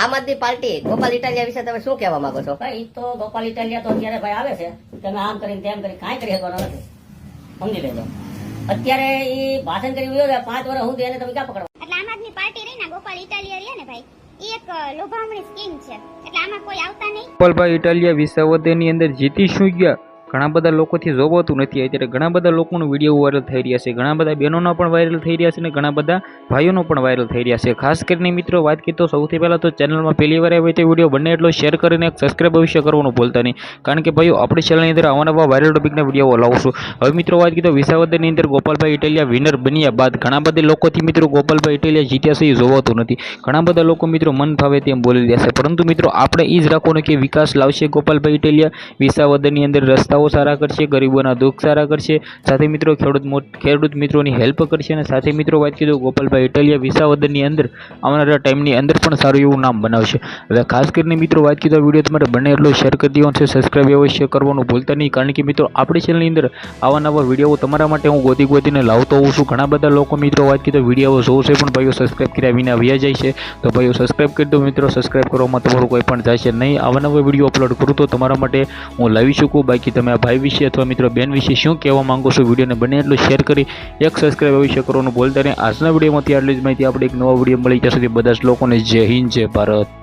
આમ આદમી પાર્ટી ગોપાલ ઇટાલિયા વિશે તમે શું કહેવા માંગો છો? ભાઈ તો ગોપાલ ઇટાલિયા તો અત્યારે ભાઈ આવે છે. તમે આમ કરીને તેમ કરી કાંઈ કરી શકવાનો નથી. સમજી લેજો. અત્યારે એ ભાષણ કરી ગયો પાંચ વર્ષ સુધી એને તમે ક્યાં પકડો એટલે આમ આદમી પાર્ટી રહી ને ગોપાલ ઇટાલિયા રહ્યા ને ભાઈ એક લોભામણી સ્કીમ છે. એટલે આમાં કોઈ આવતા નહીં. ગોપાલભાઈ ઇટાલિયા વિસાવદરની અંદર જીતી શું ગયા? ઘણા બધા લોકોથી જોવાતું નથી. અત્યારે ઘણા બધા લોકોનો વીડિયો વાયરલ થઈ રહ્યા છે. ઘણા બધા બહેનોના પણ વાયરલ થઈ રહ્યા છે અને ઘણા બધા ભાઈઓનો પણ વાયરલ થઈ રહ્યા છે. ખાસ કરીને મિત્રો, વાત કરીએ તો સૌથી પહેલાં તો ચેનલમાં પહેલી વાર આવે તે વીડિયો બંને એટલો શેર કરીને એક સબસ્ક્રાઈબ અવશ્ય કરવાનું ભૂલતા નહીં. કારણ કે ભાઈઓ, આપણી ચેનલની અંદર આવા નવા વાયરલ ટોપિકના વીડિયો લાવશું હવે મિત્રો, વાત કરીએ તો વિસાવદરની અંદર ગોપાલભાઈ ઇટાલિયા વિનર બન્યા બાદ ઘણા બધા લોકોથી મિત્રો ગોપાલભાઈ ઇટાલિયા જીત્યા છે, એ જોવાતું નથી. ઘણા બધા લોકો મિત્રો મન ફાવે તેમ બોલી રહ્યા છે. પરંતુ મિત્રો, આપણે એ જ રાખવાનું કે વિકાસ લાવશે ગોપાલભાઈ ઇટાલિયા વિસાવદરની અંદર રસ્તાઓ સારા કરશે, ગરીબોના દુઃખ સારા કરશે. સાથે મિત્રો ખેડૂત ખેડૂત મિત્રોની હેલ્પ કરશે અને સાથે મિત્રો વાત કીધું ગોપાલભાઈ ઇટાલિયા વિસાવદરની અંદર આવનારા ટાઈમની અંદર પણ સારું એવું નામ બનાવશે. હવે ખાસ કરીને મિત્રો વાત કીધું વીડિયો તમારે બને એટલો શેર કરી દેવાનો છે સબસ્ક્રાઈબ અવશ્ય કરવાનું ભૂલતા નહીં, કારણ કે મિત્રો આપણી ચેનલની અંદર આવા નવા વીડિયો તમારા માટે હું ગોતી ગોતીને લાવતો હોઉં છું. ઘણા બધા લોકો મિત્રો વાત કીધું વીડિયો જોશે પણ ભાઈઓ સબસ્ક્રાઈબ કર્યા વિના વ્યા જાય છે. તો ભાઈઓ સબસ્ક્રાઈબ કરી દો મિત્રો સબસ્ક્રાઈબ કરવામાં તમારું કોઈ પણ થશે નહીં. આવા નવા વીડિયો અપલોડ કરું તો તમારા માટે હું લાવી શકું. બાકી તમે આ ભાઈ વિશે અથવા મિત્રો બેન વિશે શું કહેવા માંગો છો? વિડીયોને બને એટલું શેર કરી, એક સબસ્ક્રાઈબ વિશે કરવાનું બોલતા રહે આજના વિડીયોમાંથી આટલી જ માહિતી. આપણે એક નવા વીડિયો મળી જશે બધા જ લોકોને જય હિન્દ, જય ભારત.